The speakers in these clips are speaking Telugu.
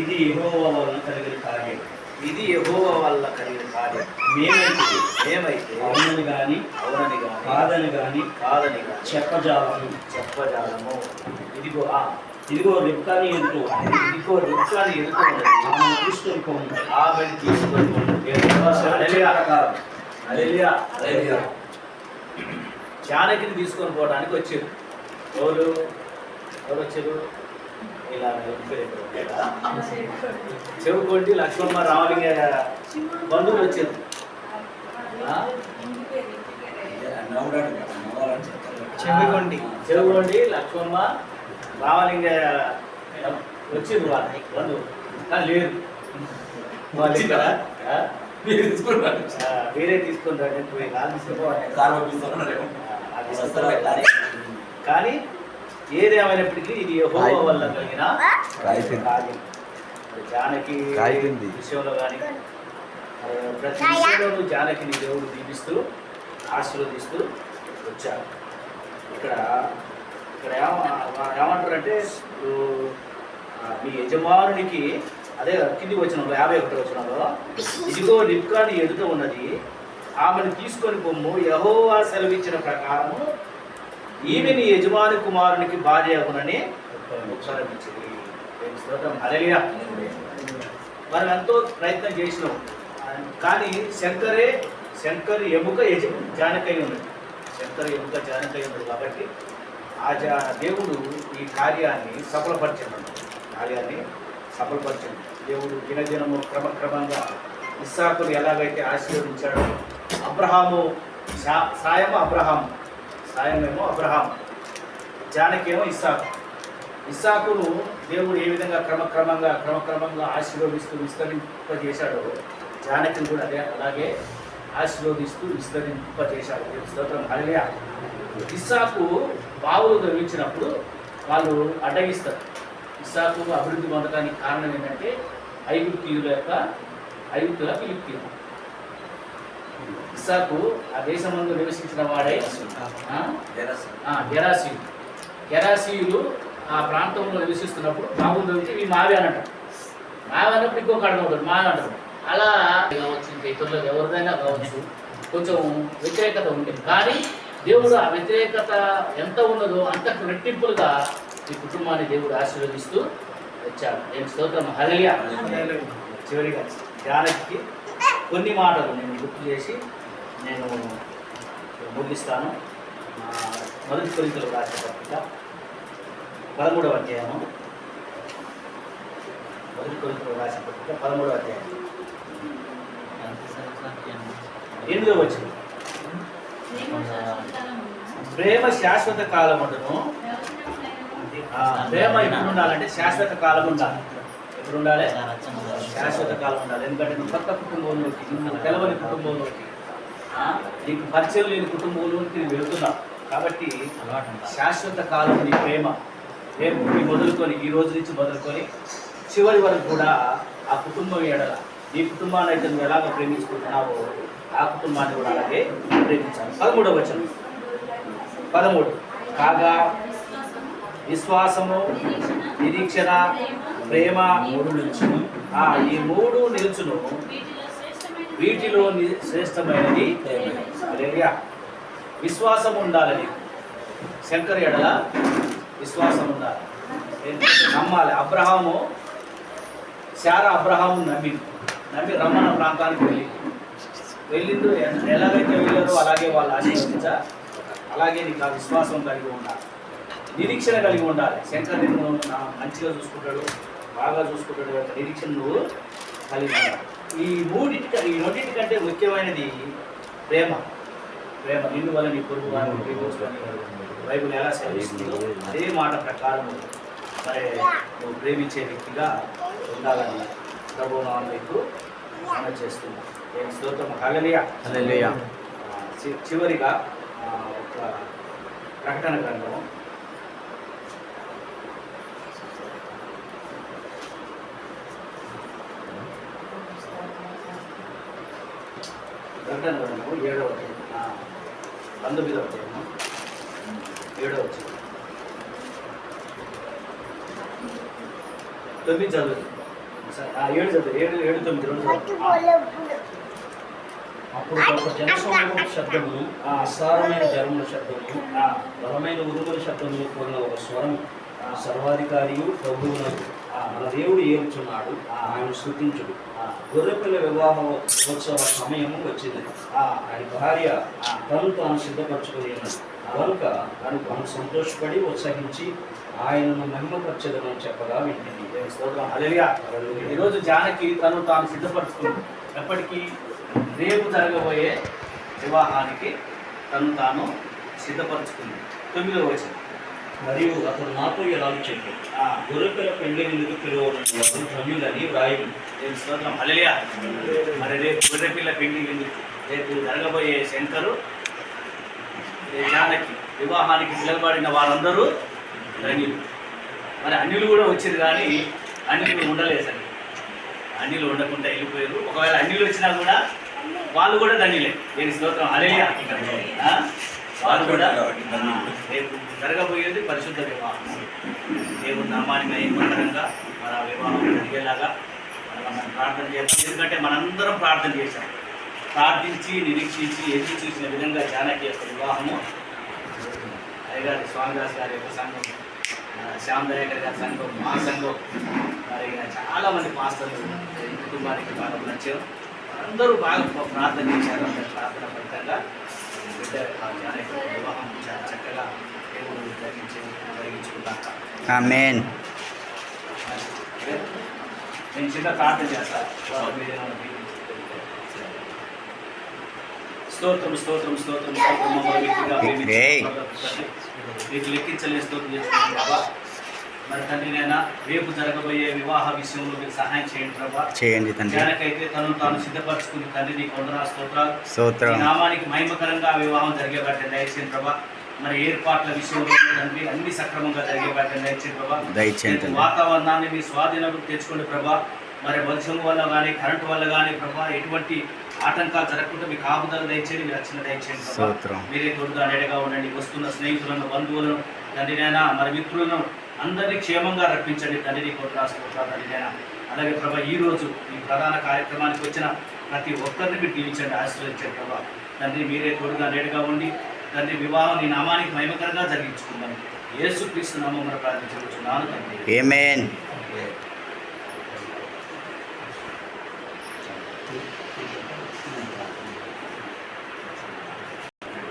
ఇది యెహోవా వలన కలిగిన కార్యం. ఇది యెహోవా వల్ల కలిగిన కార్యం. మేమైతే ఏమైతే అవునని గాని అవునని గాని కాదని గాని కాదని గాని చెప్పజాలము. చెప్పజాలము. ఇదిగో ఆ ఇదిగో రిబ్కాని ఎదుటో ఇదిగో రుచాన్ని ఎదుర్కొన్నది ఆమె తీసుకొని ఆమెను తీసుకొని. జానకిని తీసుకొని పోవడానికి వచ్చారు. ఎవరు? ఎవరు వచ్చారు? ఇలా చెవుకొండి లక్ష్మమ్మ రామలింగ బంధువులు వచ్చారు. ఆ? చెవిగొండి. చెవుకొండి. లక్ష్మమ్మ రామలింగ వచ్చింది వాళ్ళ బంధువులు. కానీ లేదు వాళ్ళు ఇక్కడ కాదు తీసుకోవాలి కానీ ఏదేమైనప్పటికీ ఇది యెహోవా వల్ల కలిగిన. కార్యం. జానకి. విషయంలో కానీ ప్రతి విషయంలోనూ జానకిని దేవుడు దీపిస్తూ ఆశీర్వదిస్తూ వచ్చారు ఇక్కడ ఇక్కడ ఏమ- ఏమంటారంటే మీ యజమానునికి అదే కింది వచ్చిన యాభై ఒకటి వచ్చినలో ఇదిగో రిప్కాని ఎదుట ఉన్నది ఆమెను తీసుకొని పొమ్ము యహోవా సెలవిచ్చిన ప్రకారము ఈమెని యజమాని కుమారునికి భార్య అగునని ఉత్సాహించింది మనం ఎంతో ప్రయత్నం చేసినాం. కానీ శంకరే శంకర్ ఎముక యజ జానకై ఉన్నది. శంకర్ ఎముక జానకై ఉన్నది కాబట్టి ఆ జా దేవుడు ఈ కార్యాన్ని సఫలపరిచాడు. కార్యాన్ని సఫలపరిచాడు. దేవుడు దినదినము క్రమక్రమంగా ఇస్సాకులు ఎలాగైతే ఆశీర్వదించాడో అబ్రహాము సా- సాయము అబ్రహాం సాయమేమో అబ్రహాం జానకేమో ఇస్సాకు. ఇస్సాకును దేవుడు ఏ విధంగా క్రమక్రమంగా క్రమక్రమంగా ఆశీర్వదిస్తూ విస్తరింపజేశాడో జానకిని కూడా అదే అలాగే ఆశీర్వదిస్తూ విస్తరింపజేశాడు. స్తోత్రం. హల్లెలూయా. ఇస్సాకు బావులు నిర్మించినప్పుడు వాళ్ళు అడ్డగిస్తారు. ఇస్సాకు అభివృద్ధి పొందడానికి కారణం ఏంటంటే ఐగుప్తీయుల యొక్క ఐగుప్తుల ఫిలిప్తీయులు ఇస్సాకు ఆ దేశమందు నివసించిన వాడై గెరాసీయులు గెరాసీయులు ఆ ప్రాంతంలో నివసిస్తున్నప్పుడు బాబు దొరికి ఈ మావి అనంట మావి అన్నప్పుడు ఇంకొక అడగ ఉంటుంది మావి అంటారు. అలా కావచ్చు ఇంకా ఇతరులకు ఎవరిదైనా కావచ్చు కొంచెం వ్యతిరేకత ఉంది కానీ దేవుడు ఆ వ్యతిరేకత ఎంత ఉన్నదో అంతకు రెట్టింపులుగా ఈ కుటుంబాన్ని దేవుడు ఆశీర్వదిస్తూ వచ్చాడు. నేను స్తోత్రం? హలియా చివరిగా జానకి కొన్ని మాటలు నేను గుర్తు చేసి నేను ముగిస్తాను. మొదటి కొరింతలు రాసిన పత్రిక పదమూడవ అధ్యాయము. మొదటి కొరింతలు రాసిన పత్రిక పదమూడవ అధ్యాయం. ఎనిమిదో వచ్చింది ప్రేమ శాశ్వత కాలం ఉండను. ఆ, ప్రేమ ఎప్పుడు ఉండాలంటే శాశ్వత కాలం ఉండాలి. ఎప్పుడు ఉండాలి? శాశ్వత కాలం ఉండాలి. ఎందుకంటే నువ్వు కొత్త కుటుంబంలోకి నువ్వు తెలవని కుటుంబంలోకి నీకు పరిచయం లేని కుటుంబంలోకి నువ్వు వెళ్తున్నావు కాబట్టి శాశ్వత కాలం నీ ప్రేమ రేపు నీ మొదలుకొని ఈ రోజు నుంచి మొదలుకొని చివరి వరకు కూడా ఆ కుటుంబం ఎడల నీ కుటుంబాన్ని అయితే నువ్వు ఎలాగ ప్రేమించుకుంటున్నావో ఆ కుటుంబాన్ని కూడా అలాగే ప్రేమించాలి. పదమూడవ వచనం. పదమూడు. కాగా విశ్వాసము నిరీక్షణ ప్రేమ మూడు నుంచి ఈ మూడు నిలుచును. వీటిలో శ్రేష్టమైనది విశ్వాసం ఉండాలని. శంకర్ ఎడల విశ్వాసం ఉండాలి. నమ్మాలి. అబ్రహాము శారా అబ్రహాము నమ్మి నమ్మి రమ్మన ప్రాంతానికి వెళ్ళి వెళ్ళిండు. ఎలాగైతే వెళ్ళారో అలాగే వాళ్ళు ఆశీర్వదించా అలాగే నీకు ఆ విశ్వాసం కలిగి ఉండాలి. నిరీక్షణ కలిగి ఉండాలి. శంకర్ నిన్ను నా మంచిగా చూసుకుంటాడు. బాగా చూసుకుంటాడు యొక్క నిరీక్షణ నువ్వు కలిగి ఈ మూడింటి ఈ రెండింటి కంటే ముఖ్యమైనది ప్రేమ. ప్రేమ నిన్ను వల్ల నీ పొరుగు వారిని ప్రేమించుకొని బైబిల్ ఎలా సెలవిస్తుందో అదే మాట ప్రకారం మరి నువ్వు ప్రేమించే వ్యక్తిగా ఉండాలని ప్రభు నా మీకు మనం చేస్తున్నాం. నేను స్తోత్రం. ఆ, చి- చివరిగా ఒక ప్రకటన గ్రంథం గ్రంథము ఏడవ పంతొమ్మిదవ అధ్యాయము. ఏడవ అధ్యాయం. తొమ్మిది చదువు ఏడు చదువు ఏడు ఏడు తొమ్మిది ఆ, అప్పుడు ఒక జనసమూహం శబ్దము ఆ అసారమైన జనముల శబ్దము ఆ, బలమైన ఉరుముల శబ్దములు కూడిన ఒక స్వరం ఆ సర్వాధికారియు ప్రభువునకు ఆ మన దేవుడు ఏలుచున్నాడు ఆయన స్థుతించుడు. ఆ, గొర్రెపిల్ల వివాహ ఉత్సవ సమయము వచ్చింది. ఆ, ఆయన భార్య తను తాను సిద్ధపరచుకుని కనుక తను తాను సంతోషపడి ఉత్సహించి ఆయనను మహిమపరచదమని చెప్పగా వింటింది. ఈరోజు జానకి తను తాను సిద్ధపరచుకుంది. ఎప్పటికీ రేపు జరగబోయే వివాహానికి తను తాను సిద్ధపరచుకుంది. తొమ్మిదో వచ్చింది మరియు అతడు నాతో ఎలా చెప్పాడు ఆ, గొర్రెపిల్ల పెళ్ళి విందుకు పిలువడం వారు ధన్యులని వ్రాయి దేవుని స్తోత్రం? హల్లెలూయా. మరి రేపు గొర్రెపిల్ల పెళ్ళి విందు రేపు జరగబోయే శంకరు జానకి వివాహానికి పిలువబడిన వారందరూ ధన్యులు. మరి అన్యులు కూడా వచ్చారు కానీ అన్యులు ఉండలేదు సార్ అన్యులు ఉండకుండా వెళ్ళిపోయారు. ఒకవేళ అన్యులు వచ్చినా కూడా వాళ్ళు కూడా ధన్యులే. దీని స్తోత్రం? అలేయా వాళ్ళు కూడా రేపు జరగబోయేది పరిశుద్ధ వివాహం. దేవుడి నామాన్ని మహిమకరంగా మన వివాహం జరిగేలాగా మనం ప్రార్థన చేస్తాం ఎందుకంటే మనందరం ప్రార్థన చేశాం. ప్రార్థించి నిరీక్షించి ఎదురు చూసిన విధంగా జానకి యొక్క వివాహము అయ్యగారి స్వామిదాస్ గారి యొక్క సంఘం శ్యామ్ దయాకర్ గారి సంఘం మా సంఘం మరి చాలా మంది పాస్టర్లు ఈ కుటుంబానికి బాగా నచ్చారు అందరూ బాగా ప్రార్థన చేశారు. అందరి ప్రార్థన ఫలితంగా బిడ్డ ఆ జానకి యొక్క వివాహం చాలా చక్కగా దేవుడు జరిగించి జరిగించుకున్నాక ఆమెన్ నేను చిన్న ప్రార్థన చేస్తా స్తోత్రం స్తోత్రం స్తోత్రం స్తోత్రం మమ్మల్ని వ్యక్తిగా ప్రేమించిన ఏయ్. తండ్రి, మీకు లెక్కించలేని స్తోత్రం చేస్తున్నాను ప్రభా మరి తండ్రి నేను రేపు జరగబోయే వివాహ విషయంలో మీరు సహాయం చేయండి ప్రభా. చేయండి తండ్రి. జానకైతే తను తాను సిద్ధపరచుకుని తండ్రి నీ కొందరు స్తోత్రాలు. స్తోత్రం. నామానికి మహిమకరంగా వివాహం జరిగేబట్టి దయచేయండి ప్రభా. మరి ఏర్పాట్ల విషయంలో తండ్రి అన్ని సక్రమంగా జరిగేబట్టి దయచేయండి ప్రభా. దయచేయండి వాతావరణాన్ని మీ స్వాధీనం తెచ్చుకోండి ప్రభా. మరి వర్షం వల్ల కానీ కరెంటు వల్ల కానీ ప్రభా ఎటువంటి ఆటంకాలు జరగకుండా మీకు ఆపుదల దయచేయండి మీరు రక్షణ దయచేయండి ప్రభా. మీరే తోడుగా అండగా ఉండండి. వస్తున్న స్నేహితులను బంధువులను తండ్రినైనా మరి మిత్రులను అందరినీ క్షేమంగా రప్పించండి. తండ్రి కోట్ల తండ్రినైనా అలాగే ప్రభా ఈ రోజు ఈ ప్రధాన కార్యక్రమానికి వచ్చిన ప్రతి ఒక్కరిని మీరు దీవించండి ఆశీర్వదించండి ప్రభా. తండ్రి మీరే తోడుగా నేడుగా ఉండి తండ్రి వివాహం నీ నామానికి మహిమకరంగా జరిగించుకుందాం. యేసు క్రీస్తు నామమున ప్రార్థించుకుంటున్నాను తండ్రి ఏమేన్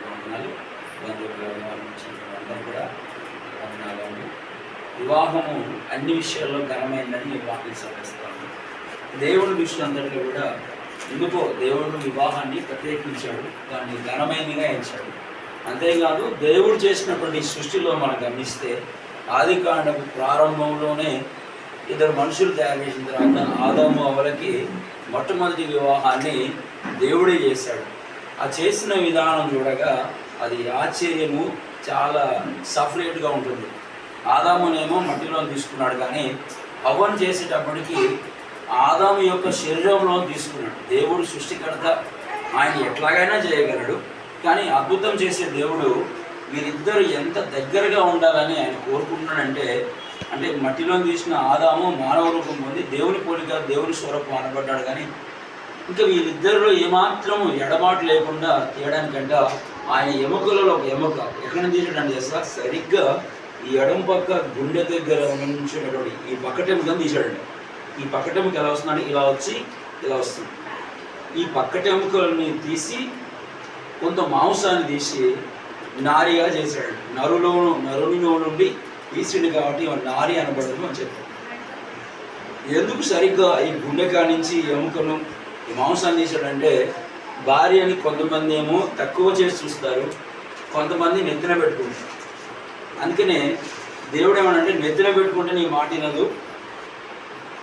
వందనాలు. బంధువులు నుంచి అందరూ కూడా వందనాలండి. వివాహము అన్ని విషయాల్లో ఘనమైందని నేను వాక్యం సభిస్తాను దేవుడి కూడా ఎందుకో దేవుడు వివాహాన్ని ప్రత్యేకించాడు దాన్ని ఘనమైనదిగా ఎంచాడు. అంతేకాదు దేవుడు చేసినటువంటి సృష్టిలో మనం గమనిస్తే ఆది కాండపు ప్రారంభంలోనే ఇద్దరు మనుషులు తయారు చేసిన తర్వాత ఆదాము అవలకి మొట్టమొదటి వివాహాన్ని దేవుడే చేశాడు. ఆ చేసిన విధానం చూడగా అది ఆశ్చర్యము చాలా సఫరేట్గా ఉంటుంది. ఆదామునేమో మట్టిలో తీసుకున్నాడు కానీ హవన్ చేసేటప్పటికి ఆదాము యొక్క శరీరంలో తీసుకున్నాడు. దేవుడు సృష్టికర్త ఆయన ఎట్లాగైనా చేయగలడు. కానీ అద్భుతం చేసే దేవుడు వీరిద్దరు ఎంత దగ్గరగా ఉండాలని ఆయన కోరుకుంటున్నాడంటే అంటే మట్టిలో తీసిన ఆదాము మానవ రూపం పొంది దేవుని పోలిక దేవుని స్వరూపం అనబడ్డాడు కానీ ఇంకా వీరిద్దరిలో ఏమాత్రం ఎడబాటు లేకుండా తీయడానికంట ఆయన ఎముకలలో ఒక ఎముక. ఎక్కడ నుంచి తీసాడంటే సరిగ్గా ఈ ఎడమ పక్క గుండె దగ్గర ఉంచినటువంటి ఈ పక్కటెముకని తీశాడండి. ఈ పక్కటెముక ఎలా వస్తుందని ఇలా వచ్చి ఇలా వస్తుంది. ఈ పక్కటెముకల్ని తీసి కొంత మాంసాన్ని తీసి నారిగా చేశాడు. నరులో నరునిలో నుండి తీసిండు కాబట్టి నారి అనబడదు అని చెప్పాడు. ఎందుకు సరిగ్గా ఈ గుండెకా నుంచి ఈ ఎముకను ఈ మాంసాన్ని తీసాడంటే భార్యని కొంతమంది ఏమో తక్కువ చేసి చూస్తారు. కొంతమంది నెత్తిన పెట్టుకుంటారు. అందుకనే దేవుడు ఏమనంటే నెత్తిన పెట్టుకుంటే నీ మాట వినదు.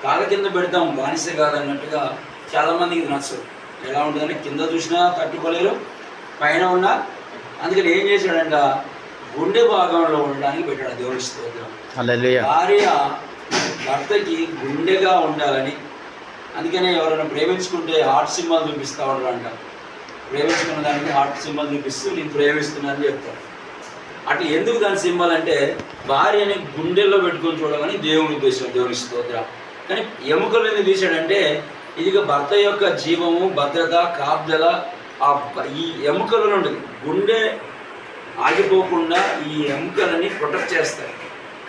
కాళ్ళ కింద పెడతాం బానిస కాదన్నట్టుగా చాలామందికి ఇది నచ్చదు ఎలా ఉంటుందంటే కింద చూసినా తట్టుకోలేరు పైన ఉన్నా. అందుకని ఏం చేశాడంట? గుండె భాగంలో ఉండడానికి పెట్టాడు దేవుడి స్తోత్రం. భార్య భర్తకి గుండెగా ఉండాలని. అందుకనే ఎవరైనా ప్రేమించుకుంటే హార్ట్ సింబల్ చూపిస్తూ ఉంటారంట. ప్రేమించుకున్న దానికి హార్ట్ సింబల్ చూపిస్తూ నేను ప్రేమిస్తున్నానని చెప్తారు. అటు ఎందుకు దాని సింబల్ అంటే భార్యని గుండెల్లో పెట్టుకొని చూడమని దేవుని ఉద్దేశం దేవుని స్తోత్ర. కానీ ఎముకలు తీశాడంటే ఇదిగ భర్త యొక్క జీవము భద్రత కాపుదల ఆ ఈ ఎముకల నుండి గుండె ఆగిపోకుండా ఈ ఎముకలని ప్రొటెక్ట్ చేస్తాయి.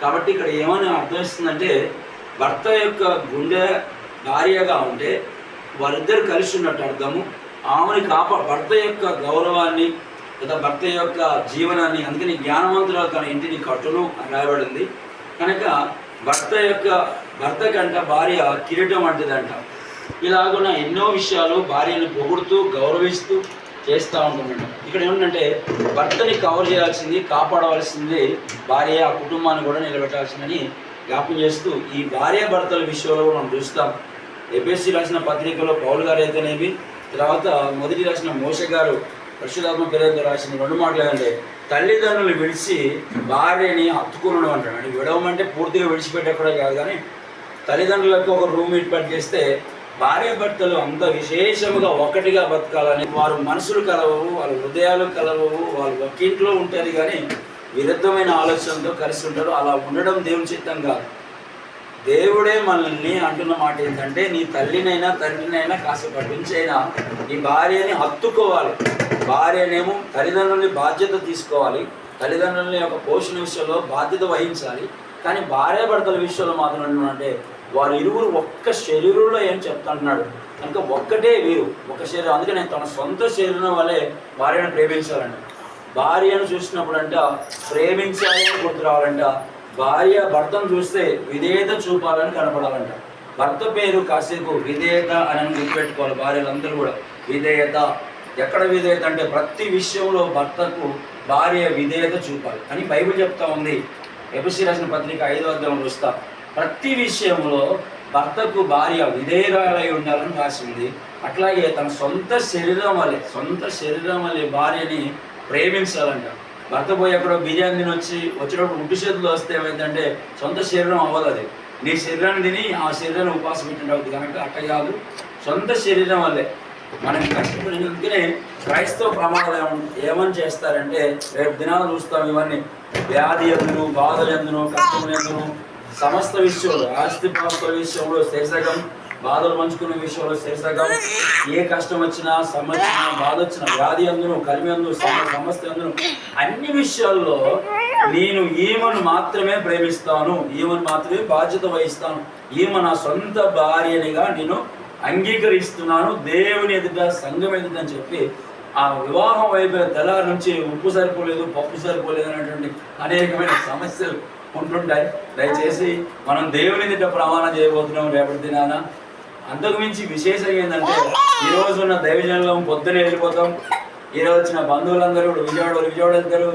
కాబట్టి ఇక్కడ ఏమని అర్థమిస్తుందంటే భర్త యొక్క గుండె భార్యగా ఉంటే వారిద్దరు కలిసి ఉన్నట్టు అర్థము. ఆమెని కాపా భర్త యొక్క గౌరవాన్ని లేదా భర్త యొక్క జీవనాన్ని అందుకని జ్ఞానవంతుల తన ఇంటిని కట్టును అని రాయబడింది కనుక భర్త యొక్క భర్త కంట భార్య కిరీటం వంటిదంట. ఇలాగున్న ఎన్నో విషయాలు భార్యను పొగుడుతూ గౌరవిస్తూ చేస్తూ ఉంటున్నాడు ఇక్కడ ఏమంటే భర్తని కవర్ చేయాల్సింది కాపాడవలసింది భార్య ఆ కుటుంబాన్ని కూడా నిలబెట్టాల్సిందని జ్ఞాపం చేస్తూ ఈ భార్య భర్తల విషయంలో మనం చూస్తాం. ఎపిఎస్సి రాసిన పత్రికలో పౌలు గారు అయితేనేవి తర్వాత మొదటి రాసిన మోస గారు పరిశుధాత్మ పేరుతో రాసిన రెండు మాటలు ఏంటంటే తల్లిదండ్రులు విడిచి భార్యని హత్తుకునడం అంటాడు. అంటే విడవమంటే పూర్తిగా విడిచిపెట్టకూడ కాదు కానీ తల్లిదండ్రులకు ఒక రూమ్ ఏర్పాటు చేస్తే భార్య భర్తలు అంత విశేషముగా ఒకటిగా బతకాలని వారు మనసులు కలవవు వాళ్ళ హృదయాలు కలవవు వాళ్ళు ఒక ఇంట్లో ఉంటారు కానీ విరుద్ధమైన ఆలోచనతో కలిసి ఉంటారు. అలా ఉండడం దేవుని చిత్తం కాదు. దేవుడే మనల్ని అంటున్న మాట ఏంటంటే నీ తల్లినైనా తండ్రినైనా కాస్త పట్టించైనా నీ భార్యని హత్తుకోవాలి. భార్యనేమో తల్లిదండ్రులని బాధ్యత తీసుకోవాలి. తల్లిదండ్రులని యొక్క పోషణ విషయంలో బాధ్యత వహించాలి. కానీ భార్య భర్తల విషయంలో మాత్రం అంటే వారు ఇరువురు ఒక్క శరీరంలో ఏం చెప్తుంటున్నాడు? కనుక ఒక్కటే వీరు ఒక శరీరం. అందుకనే తన సొంత శరీరం వల్లే భార్యను ప్రేమించాలంట. భార్యను చూసినప్పుడు అంట ప్రేమించాలి గుర్తు రావాలంట. భార్య భర్తను చూస్తే విధేయత చూపాలని కనపడాలంట. భర్త పేరు కాసేపు విధేయత అని గుర్తుపెట్టుకోవాలి భార్యలందరూ కూడా. విధేయత. ఎక్కడ విధేయత అంటే ప్రతి విషయంలో భర్తకు భార్య విధేయత చూపాలి అని బైబిల్ చెప్తా ఉంది. ఎపిసి రాసిన పత్రిక ఐదో అధ్యాయం చూస్తా. ప్రతి విషయంలో భర్తకు భార్య విధేయురాలై ఉండాలని రాసి ఉంది. అట్లాగే తన సొంత శరీరం వల్లే సొంత శరీరం వల్లే భార్యని ప్రేమించాలంట. భర్త పోయి ఎక్కడో బిర్యానీ తిని వచ్చి వచ్చినప్పుడు ఉట్టి చేతులు వస్తే ఏమైందంటే సొంత శరీరం అవ్వదు అది. నీ శరీరాన్ని తిని ఆ శరీరాన్ని ఉపాసం పెట్టిండవుతుంది కనుక అట్ట కాదు. సొంత శరీరం వల్లే. మనం కష్టపడి అందుకనే క్రైస్తవ ప్రమాదాలు ఏమని చేస్తారంటే రేపు దినాలు చూస్తాం ఇవన్నీ. వ్యాధి ఎందును బాధలు ఎందును కష్టములు ఎందును సమస్త విషయంలో ఆస్తి పాస్త విషయంలో శేషగం బాధలు పంచుకునే విషయంలో శీర్షకం ఏ కష్టం వచ్చినా సమస్య బాధ వచ్చినా వ్యాధి అందును కలిమి అందు సమస్య అందును అన్ని విషయాల్లో నేను ఈమెను మాత్రమే ప్రేమిస్తాను. ఈమెను మాత్రమే బాధ్యత వహిస్తాను. ఈమె నా సొంత భార్యనిగా నేను అంగీకరిస్తున్నాను. దేవుని ఎదుట సంఘం ఎదుట అని చెప్పి ఆ వివాహం వైపు తెల్లారి నుంచి ఉప్పు సరిపోలేదు పప్పు సరిపోలేదు అనేటువంటి అనేకమైన సమస్యలు ఉంటుంటాయి. దయచేసి మనం దేవుని ఎదుట ప్రమాణం చేయబోతున్నాం రేపటి దినాన. అంతకుమించి విశేషం ఏంటంటే ఈ రోజు ఉన్న దైవజనం పొద్దునే వెళ్ళిపోతాం. ఈ రోజు వచ్చిన బంధువులందరూ విజయవాడ విజయవాడ వెళ్తారు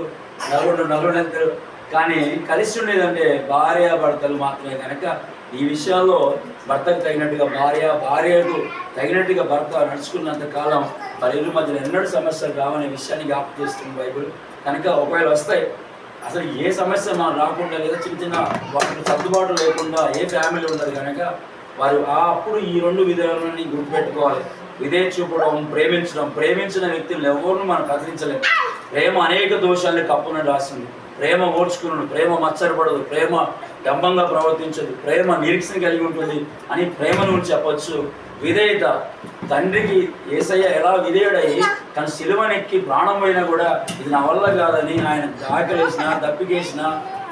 నలుగురు నలుగురు వెళ్తారు కానీ కలిసి ఉండేదంటే భార్య భర్తలు మాత్రమే కనుక ఈ విషయాల్లో భర్తకు తగినట్టుగా భార్య భార్యకు తగినట్టుగా భర్త నడుచుకున్నంత కాలం వారిద్దరి మధ్యలో ఎన్నడూ సమస్యలు రావనే విషయాన్ని జ్ఞాపకం చేస్తుంది బైబిల్. కనుక ఒకవేళ వస్తాయి అసలు ఏ సమస్య మనం రాకుండా లేదా చిన్న చిన్న వాటికి సర్దుబాటు లేకుండా ఏ ఫ్యామిలీ ఉండదు కనుక వారు ఆ అప్పుడు ఈ రెండు విధాలని గుర్తుపెట్టుకోవాలి. విధే చూపడం ప్రేమించడం. ప్రేమించిన వ్యక్తులు ఎవరిని మనం కదిలించలేము. ప్రేమ అనేక దోషాలని కప్పున రాసింది. ప్రేమ ఓడ్చుకున్నాడు ప్రేమ మచ్చరపడదు ప్రేమ డంబంగా ప్రవర్తించదు ప్రేమ నిరీక్షణ కలిగి ఉంటుంది అని ప్రేమ నుంచి చెప్పచ్చు. విధేయత తండ్రికి ఏసయ్య ఎలా విధేయుడై తన సిలువనెక్కి ప్రాణం పోయినా కూడా ఇది నా వల్ల కాదని ఆయన ఆకలేసిన దప్పికేసిన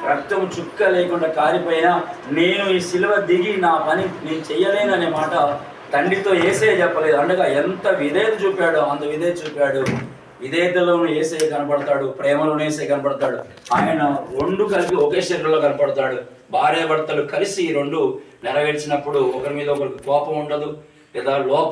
రక్తం చుక్క లేకుండా కారిపోయినా నేను ఈ సిలువ దిగి నా పని నేను చెయ్యలేననే మాట తండ్రితో ఏసే చెప్పలేదు. అండగా ఎంత విధేయత చూపాడో అంత విధేయత చూపాడు. విధేయతలోనూ ఏసే కనపడతాడు ప్రేమలోనే ఏసే కనపడతాడు. ఆయన రెండు కలిపి ఒకే శరీరంలో కనపడతాడు. భార్య భర్తలు కలిసి ఈ రెండు నెరవేర్చినప్పుడు ఒకరి మీద ఒకరికి కోపం ఉండదు. లేదా లోపం